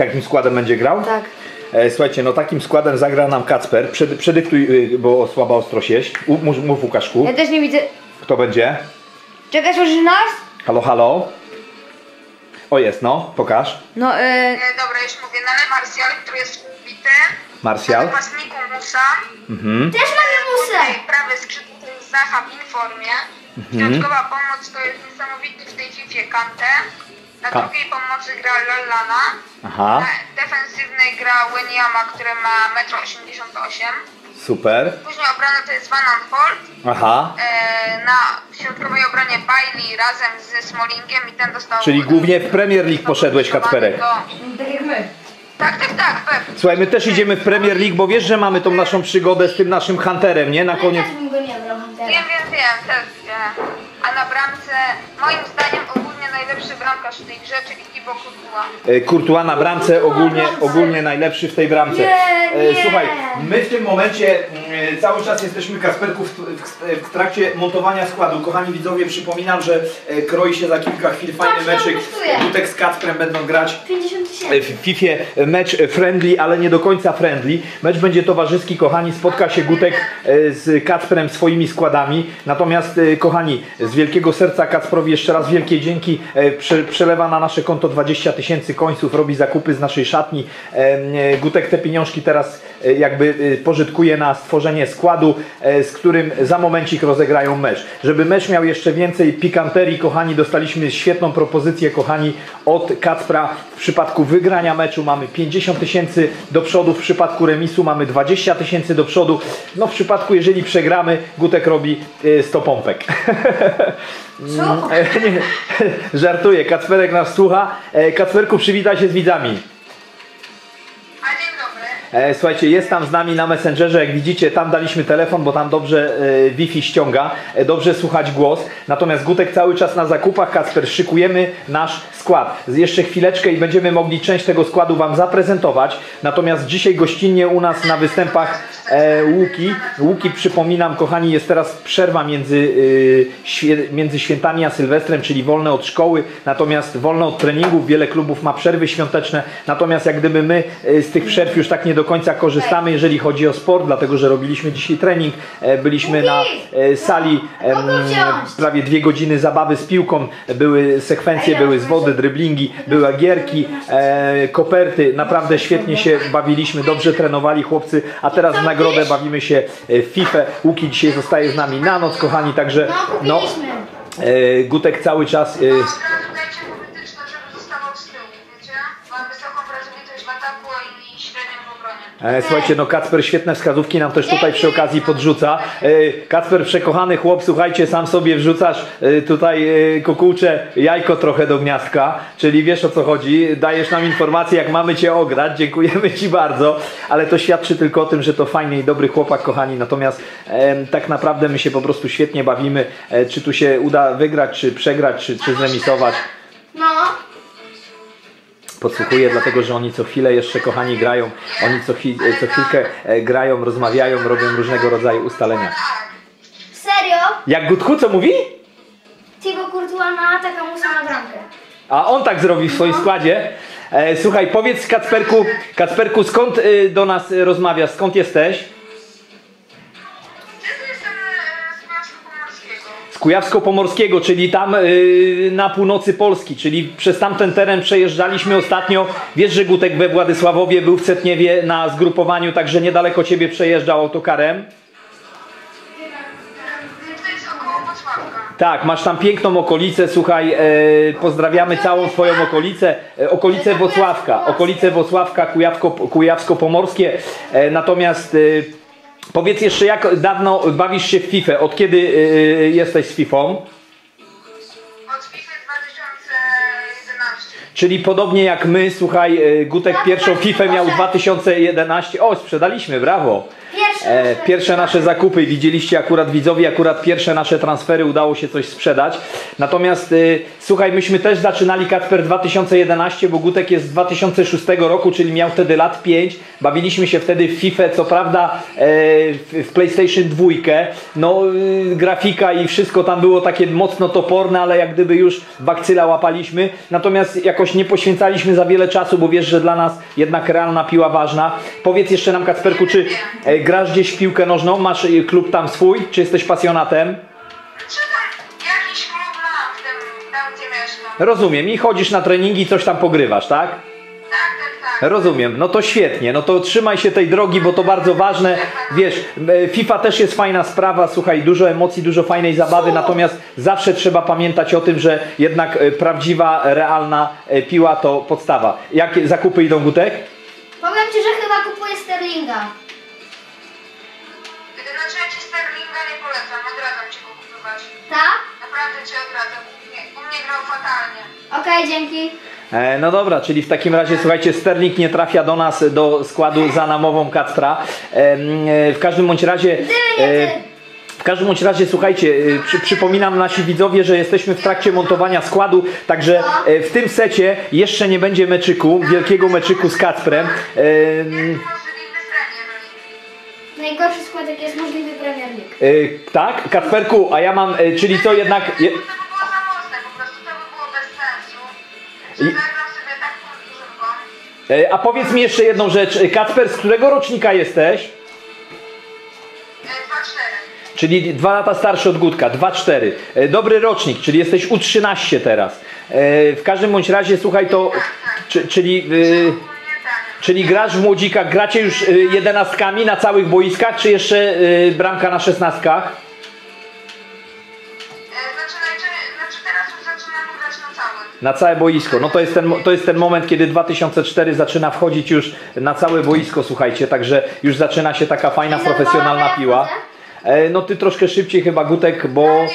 Takim składem będzie grał? Tak. E, słuchajcie, no takim składem zagra nam Kacper. Przed, przedyktuj, y, bo słaba ostrość jest. U, mów, mów Łukaszku. Ja też nie widzę. Kto będzie? Czekaj, słyszysz nas? Halo, halo? O jest, no, pokaż. No, e, E, dobra, już mówię. Nale Marsjal, który jest wbity. Marsjal. Napastniku Musa. Mhm. Też mamy musę. Tutaj prawy skrzydło to jest Zaha w informie. Środkowa pomoc to jest niesamowity w tej FIFA Kante. Na Ka- drugiej pomocy gra Lollana. Aha, Na defensywnej gra Wenyama, który ma 1,88 m. super. Później obrona to jest Van Aanholt. Aha. E, na środkowej obronie Bailey razem ze Smolingiem i ten dostał... Czyli głównie w Premier League poszedłeś, Kacperek. Do... tak jak my. Tak, tak, tak, pewnie. Słuchaj, my też idziemy w Premier League, bo wiesz, że mamy tą naszą przygodę z tym naszym Hunterem, nie? Na koniec. też bym go nie brał Huntera. Wiem, wiem, wiem, też wiem. A na bramce, moim zdaniem ogólnie najlepszy bramkarz w tej grze, czyli Thibaut Courtois. E, Courtois na bramce, ogólnie, ogólnie najlepszy w tej bramce. Nie, E, nie. Słuchaj, my w tym momencie mm, cały czas jesteśmy Kasperku w, w, w trakcie montowania składu. Kochani widzowie, przypominam, że e, kroi się za kilka chwil fajny ile meczyk. Tutek z Kacprem będą grać 50 E, tysięcy. w FIFA mecz friendly, ale nie do końca friendly. Mecz będzie towarzyski, kochani. Spotka się Gutek z Kacprem swoimi składami. Natomiast, kochani, z wielkiego serca Kacprowi jeszcze raz wielkie dzięki. E, prze- Przelewa na nasze konto 20 tysięcy końców, robi zakupy z naszej szatni. E, Gutek te pieniążki teraz e, jakby pożytkuje na stworzenie składu, z którym za momencik rozegrają mecz. Żeby mecz miał jeszcze więcej pikanterii, kochani, dostaliśmy świetną propozycję, kochani, od Kacpra. W przypadku wygrania meczu mamy 50 tysięcy do przodu, w przypadku remisu mamy 20 tysięcy do przodu. No w przypadku, jeżeli przegramy, Gutek robi e, 100 pompek. Co? Nie, żartuję, Kacperek nas słucha. E, Kacperku, przywitaj się z widzami. Słuchajcie, jest tam z nami na Messengerze, jak widzicie, tam daliśmy telefon, bo tam dobrze e, Wi-Fi ściąga, e, dobrze słuchać głos. Natomiast Gutek cały czas na zakupach, Kacper, szykujemy nasz skład. Jeszcze chwileczkę i będziemy mogli część tego składu Wam zaprezentować. Natomiast dzisiaj gościnnie u nas na występach e, Łuki. Łuki, przypominam, kochani, jest teraz przerwa między, między świętami a Sylwestrem, czyli wolne od szkoły, natomiast wolne od treningów. Wiele klubów ma przerwy świąteczne, natomiast jak gdyby my z tych przerw już tak nie do końca korzystamy, jeżeli chodzi o sport, dlatego że robiliśmy dzisiaj trening, e, byliśmy na e, sali prawie dwie godziny zabawy z piłką, były sekwencje, były zwody, driblingi, były gierki, e, koperty, naprawdę świetnie się bawiliśmy, dobrze trenowali chłopcy, a teraz w nagrodę bawimy się w FIFA. Łuki dzisiaj zostaje z nami na noc, kochani, także No, no, Gutek cały czas... Słuchajcie, no Kacper świetne wskazówki nam też tutaj przy okazji podrzuca. E, Kacper, przekochany chłop, słuchajcie, sam sobie wrzucasz e, tutaj e, kukułcze jajko trochę do gniazdka, czyli wiesz o co chodzi, dajesz nam informację jak mamy Cię ograć, dziękujemy Ci bardzo, ale to świadczy tylko o tym, że to fajny i dobry chłopak, kochani, natomiast e, tak naprawdę my się po prostu świetnie bawimy, e, czy tu się uda wygrać, czy przegrać, czy, czy zremisować. No. Podsłuchuję, dlatego że oni co chwilę jeszcze kochani grają, oni co, chi, co chwilkę e, grają, rozmawiają, robią różnego rodzaju ustalenia. Serio? Jak Gutku, co mówi? Thibaut Courtois na atak, a Musa na bramkę. A on tak zrobi w swoim składzie. E, słuchaj, powiedz Kacperku, Kacperku, skąd do nas rozmawiasz, skąd jesteś? Kujawsko-Pomorskiego, czyli tam y, na północy Polski, czyli przez tamten teren przejeżdżaliśmy ostatnio. Wiesz, że Gutek we Władysławowie był w Cetniewie na zgrupowaniu, także niedaleko ciebie przejeżdżał autokarem. Tak, masz tam piękną okolicę, słuchaj, e, pozdrawiamy całą swoją okolicę, e, okolice Wocławka, okolice Wocławka, Kujawsko, Kujawsko-Pomorskie, e, natomiast e, powiedz jeszcze, jak dawno bawisz się w FIFA, od kiedy e, jesteś z FIFA? Od FIFA 2011. Czyli podobnie jak my, słuchaj, e, Gutek pierwszą FIFA miał w 2011, o sprzedaliśmy, brawo. E, pierwsze nasze zakupy, widzieliście akurat widzowie, akurat pierwsze nasze transfery udało się coś sprzedać. Natomiast y, słuchaj, myśmy też zaczynali Kacper 2011, bo Gutek jest z 2006 roku, czyli miał wtedy lat 5. Bawiliśmy się wtedy w FIFA, co prawda e, w, w PlayStation 2. No y, grafika i wszystko tam było takie mocno toporne, ale jak gdyby już bakcyla łapaliśmy. Natomiast jakoś nie poświęcaliśmy za wiele czasu, bo wiesz, że dla nas jednak realna piła ważna. Powiedz jeszcze nam Kacperku, czy e, grasz gdzieś w piłkę nożną? Masz e, klub tam swój? Czy jesteś pasjonatem? Czy tam jakiś klub mam w tym, tam gdzie mieszkam? Rozumiem. I chodzisz na treningi i coś tam pogrywasz, tak? Tak, tak, tak. Rozumiem, no to świetnie, no to trzymaj się tej drogi, bo to bardzo ważne. Wiesz, e, FIFA też jest fajna sprawa, słuchaj, dużo emocji, dużo fajnej zabawy, natomiast zawsze trzeba pamiętać o tym, że jednak e, prawdziwa, realna e, piła to podstawa. Jakie zakupy idą, Gutek? Powiem ci, że chyba kupuję Sterlinga. Sterlinga nie polecam, odradzam ci go kupować. Tak? Naprawdę ci odradzam. Nie, u mnie grał fatalnie. Okej, dzięki. E, No dobra, czyli w takim razie słuchajcie, Sterling nie trafia do nas do składu za namową Kacpra. Em, e, W każdym bądź razie. Ty, nie e, ty. W każdym bądź razie, słuchajcie, e, przy, przypominam nasi widzowie, że jesteśmy w trakcie montowania składu, także e, w tym secie jeszcze nie będzie meczyku, wielkiego meczyku z Kacprem. Em, Najgorszy skład, jaki jest możliwy Premier League. e, Tak, Kacperku, a ja mam, e, czyli co jednak... Je, To by było za mocne, po prostu to by było bez sensu. Że I- zagram sobie tak powtórzynką. e, a powiedz mi jeszcze jedną rzecz, Kacper, z którego rocznika jesteś? 2-4. Czyli dwa lata starszy od Gutka, 2-4. E, Dobry rocznik, czyli jesteś U13 teraz. E, W każdym bądź razie, słuchaj, to... Czy, czyli... e, Ogólnie tak. Czyli grasz w młodzikach, gracie już y, jedenastkami na całych boiskach, czy jeszcze y, bramka na szesnastkach? E, Znaczy, znaczy teraz już zaczynamy grać na całe boisko. No to jest, ten, to jest ten moment, kiedy 2004 zaczyna wchodzić już na całe boisko, słuchajcie, także już zaczyna się taka fajna, profesjonalna piła. E, No ty troszkę szybciej chyba Gutek, bo,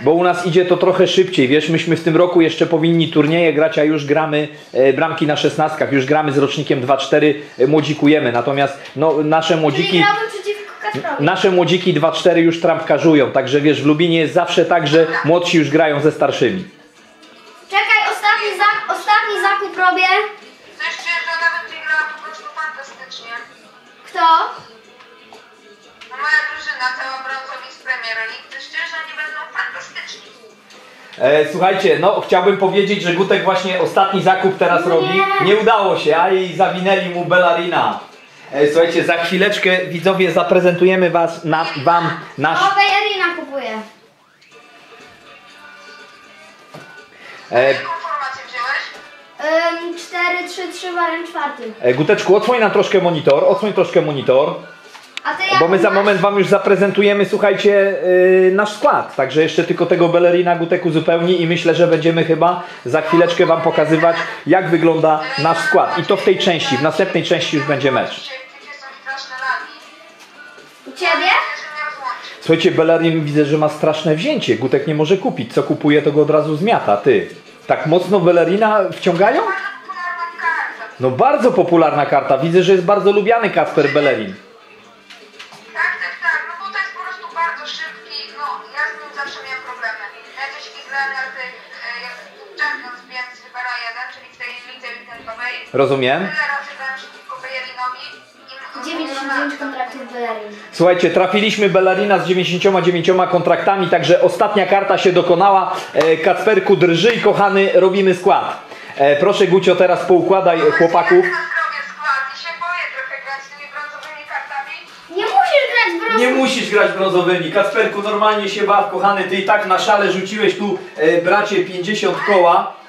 bo u nas idzie to trochę szybciej, wiesz, myśmy w tym roku jeszcze powinni turnieje grać, a już gramy e, bramki na szesnastkach, już gramy z rocznikiem 2-4, e, młodzikujemy, natomiast no, nasze młodziki... grałbym przeciwko. Nasze młodziki 2-4 już trampkarzują, także wiesz, w Lubinie jest zawsze tak, że młodsi już grają ze starszymi. Czekaj, ostatni, zak ostatni zakup robię. Coś że ona będzie grała po prostu fantastycznie. Kto? No moja drużyna, cała brązowi z Premier League, czuję, że oni będą fantastyczni. E, słuchajcie, no chciałbym powiedzieć, że Gutek właśnie ostatni zakup teraz Nie. robi. Nie udało się, a jej zawinęli mu Bellarina. E, słuchajcie, za chwileczkę widzowie zaprezentujemy was, na, wam nasz... O, Bellerina kupuję. E, Jaką formację wziąłeś? Ym, 4-3-3 wariant czwarty. e, Guteczku, odsłoń nam troszkę monitor, odsłoń troszkę monitor. Bo my za moment wam już zaprezentujemy, słuchajcie, yy, nasz skład. Także jeszcze tylko tego Bellerina Gutek uzupełni i myślę, że będziemy chyba za chwileczkę wam pokazywać, jak wygląda nasz skład. I to w tej części, w następnej części już będzie mecz. U ciebie? Słuchajcie, Bellerin widzę, że ma straszne wzięcie. Gutek nie może kupić. Co kupuje, to go od razu zmiata. Ty. Tak mocno Bellerina wciągają? No bardzo popularna karta. Widzę, że jest bardzo lubiany Kasper Bellerin. Rozumiem? Tyle razy grałem przeciwko Bejerinowi i 99 kontraktów Bellerin. Słuchajcie, trafiliśmy Bellarina z 99 kontraktami, także ostatnia karta się dokonała. E, Kacperku drży i kochany, robimy skład. E, proszę Gucio, teraz poukładaj e, chłopaków. Ja teraz robię skład i się boję trochę grać z tymi brązowymi kartami. Nie musisz grać w. Nie musisz grać brązowymi. Kacperku, normalnie się baw, kochany. Ty i tak na szale rzuciłeś tu, e, bracie, 50 koła.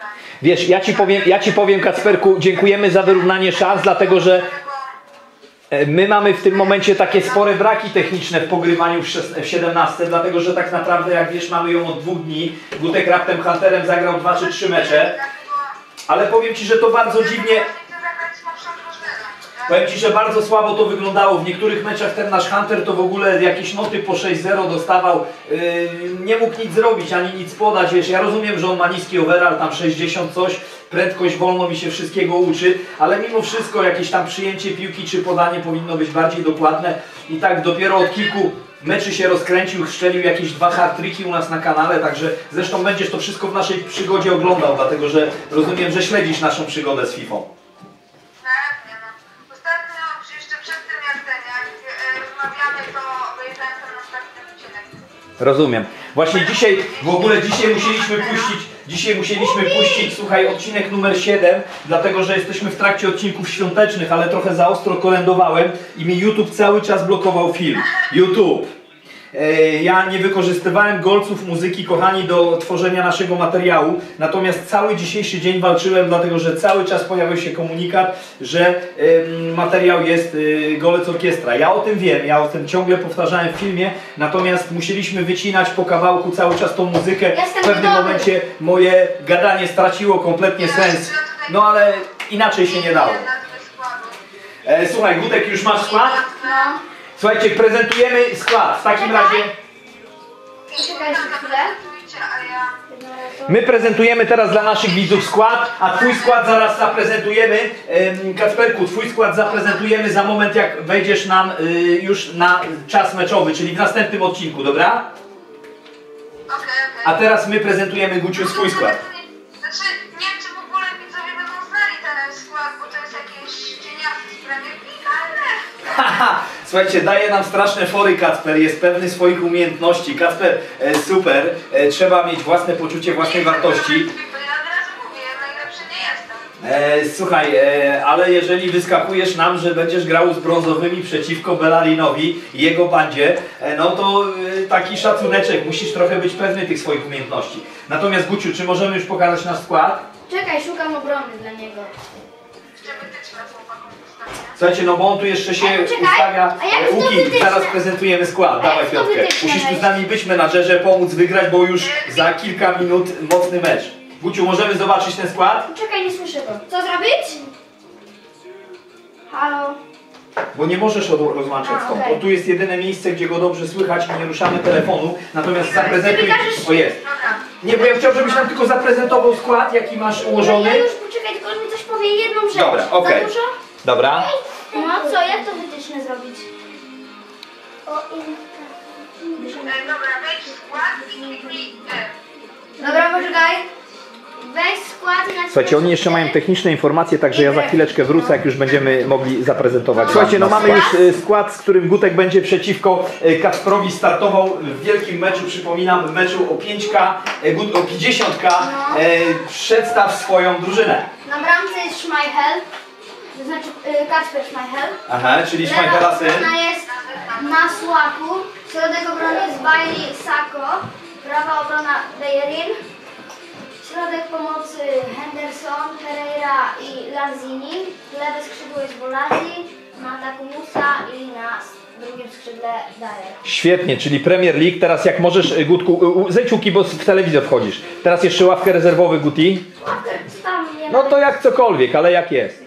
No. Wiesz, ja ci powiem, ja ci powiem Kacperku, dziękujemy za wyrównanie szans, dlatego że E, My mamy w tym momencie takie spore braki techniczne w pogrywaniu w, szes- w 17, dlatego że tak naprawdę, jak wiesz, mamy ją od dwóch dni. Gutek raptem Hunterem zagrał dwa czy trzy mecze, ale powiem Ci, że to bardzo dziwnie. Powiem Ci, że bardzo słabo to wyglądało. W niektórych meczach ten nasz Hunter to w ogóle jakieś noty po 6-0 dostawał. Yy, nie mógł nic zrobić, ani nic podać. Wiesz, ja rozumiem, że on ma niski overall, tam 60 coś, prędkość wolno mi się wszystkiego uczy, ale mimo wszystko jakieś tam przyjęcie piłki czy podanie powinno być bardziej dokładne. I tak dopiero od kilku meczy się rozkręcił, strzelił jakieś dwa hard-tricki u nas na kanale, także zresztą będziesz to wszystko w naszej przygodzie oglądał, dlatego że rozumiem, że śledzisz naszą przygodę z FIFA. Rozumiem. Właśnie dzisiaj, w ogóle dzisiaj musieliśmy puścić, dzisiaj musieliśmy puścić, słuchaj, odcinek numer 7, dlatego że jesteśmy w trakcie odcinków świątecznych, ale trochę za ostro kolędowałem i mi YouTube cały czas blokował film. YouTube. E, Ja nie wykorzystywałem golców muzyki, kochani, do tworzenia naszego materiału, natomiast cały dzisiejszy dzień walczyłem, dlatego że cały czas pojawił się komunikat, że materiał jest y, golec orkiestra. Ja o tym wiem, ja o tym ciągle powtarzałem w filmie, natomiast musieliśmy wycinać po kawałku cały czas tą muzykę. Jestem W pewnym momencie moje gadanie straciło kompletnie sens, no ale inaczej się nie dało. E, słuchaj, Gutek, już masz skład? No. Słuchajcie, prezentujemy skład. W takim razie... My prezentujemy teraz dla naszych widzów skład, a twój skład zaraz zaprezentujemy. Em, Kacperku, twój skład zaprezentujemy za moment, jak wejdziesz nam y, już na czas meczowy, czyli w następnym odcinku, dobra? A teraz my prezentujemy Guciu swój skład. Znaczy, nie wiem, czy w ogóle widzowie będą znali ten skład, bo to jest jakieś cieniasty z Premier League, ale... Słuchajcie, daje nam straszne fory Kacper, jest pewny swoich umiejętności. Kacper, e, super, e, trzeba mieć własne poczucie własnej wartości. Ja od razu mówię, ja najlepszy nie jestem. E, słuchaj, e, ale jeżeli wyskakujesz nam, że będziesz grał z brązowymi przeciwko Belarinowi i jego bandzie, e, no to e, taki szacuneczek, musisz trochę być pewny tych swoich umiejętności. Natomiast Guciu, czy możemy już pokazać nasz skład? Czekaj, szukam obrony dla niego. Jeszcze wytyczne chłopakom postawię. Słuchajcie, no bo on tu jeszcze się ustawia. a jak E, to Łuki, wytyczne? zaraz prezentujemy skład. A Dawaj jak to Piotrkę. wytyczne Musisz tu z nami być menadżerze, pomóc wygrać, bo już za kilka minut mocny mecz. Guciu, możemy zobaczyć ten skład? Czekaj, nie słyszę go. Co zrobić? Halo? Bo nie możesz od- rozłączać A, stąd, okej. bo tu jest jedyne miejsce, gdzie go dobrze słychać i nie ruszamy telefonu. Natomiast zaprezentuj... O jest. Nie, bo ja chciałem, żebyś nam tylko zaprezentował skład, jaki masz ułożony. Ja już poczekaj, tylko on mi coś powie jedną rzecz. Dobra, okej. Za dużo? Dobra. No co, jak to wytyczne zrobić? O, dobra, wejdź w skład i kliknij. Dobra, poczekaj. Weź skład i Słuchajcie, oni jeszcze mają techniczne informacje, także ja za chwileczkę wrócę, jak już będziemy mogli zaprezentować. Słuchajcie, no mamy już e, skład, z którym Gutek będzie przeciwko e, Kacprowi startował w wielkim meczu, przypominam, w meczu o 5K, e, Gut- o 50K. No. Przedstaw swoją drużynę. Na bramce jest Schmeichel, to znaczy y, Kacper Schmeichel. Aha, czyli Lewa Szmajchela syn. obrona jest na Słaku, środek obrony jest Bailey Sako, prawa obrona Bejerin, środek pomocy Henderson, Pereira i Lanzini, lewe skrzydło jest Bolazi, na ataku Musa i na drugim skrzydle Dyer. Świetnie, czyli Premier League. Teraz jak możesz, e, Gutku, u- zejdź bo w telewizor wchodzisz. Teraz jeszcze ławkę rezerwowy Guti. Co tam nie No to jak cokolwiek, ale jak jest.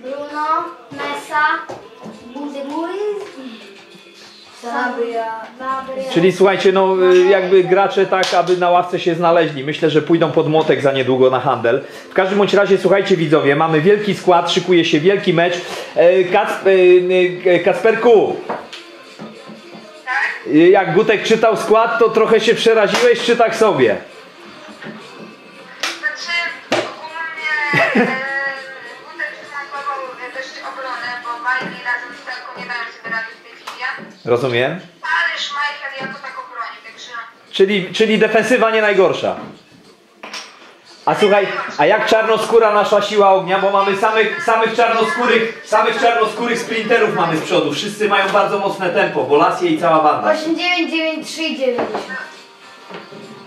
Czyli słuchajcie, no y, jakby gracze tak, aby na ławce się znaleźli. Myślę, że pójdą pod młotek za niedługo na handel. W każdym bądź razie, słuchajcie widzowie, mamy wielki skład, szykuje się wielki mecz. E, Kac, e, e, Kacperku, Tak? jak Gutek czytał skład, to trochę się przeraziłeś, czy tak sobie? Znaczy, ogólnie obronę, bo Bajki razem z Telką nie dają sobie rady w tej chwili. Rozumiem? Tak także... Czyli, czyli defensywa nie najgorsza. A słuchaj, a jak czarnoskóra nasza siła ognia, bo mamy samych, samych czarnoskórych, samych czarnoskórych sprinterów mamy z przodu. Wszyscy mają bardzo mocne tempo, Bolasie i cała banda. 89939.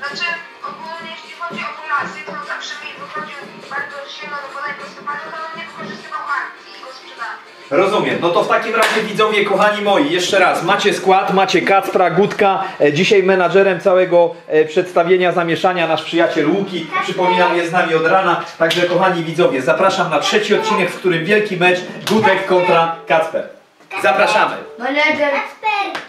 Znaczy, ogólnie jeśli chodzi o Polasy, to zawsze mi wychodził bardzo silno do podań prostopadłych, ale on nie wykorzystywał akcji i go sprzedał Rozumiem. No to w takim razie widzowie, kochani moi, jeszcze raz, macie skład, macie Kacpra, Gutka, e, dzisiaj menadżerem całego e, przedstawienia zamieszania nasz przyjaciel Łuki, przypominam, jest z nami od rana, także kochani widzowie, zapraszam na trzeci odcinek, w którym wielki mecz Gutek kontra Kacper. Zapraszamy. Menedżer Kasper,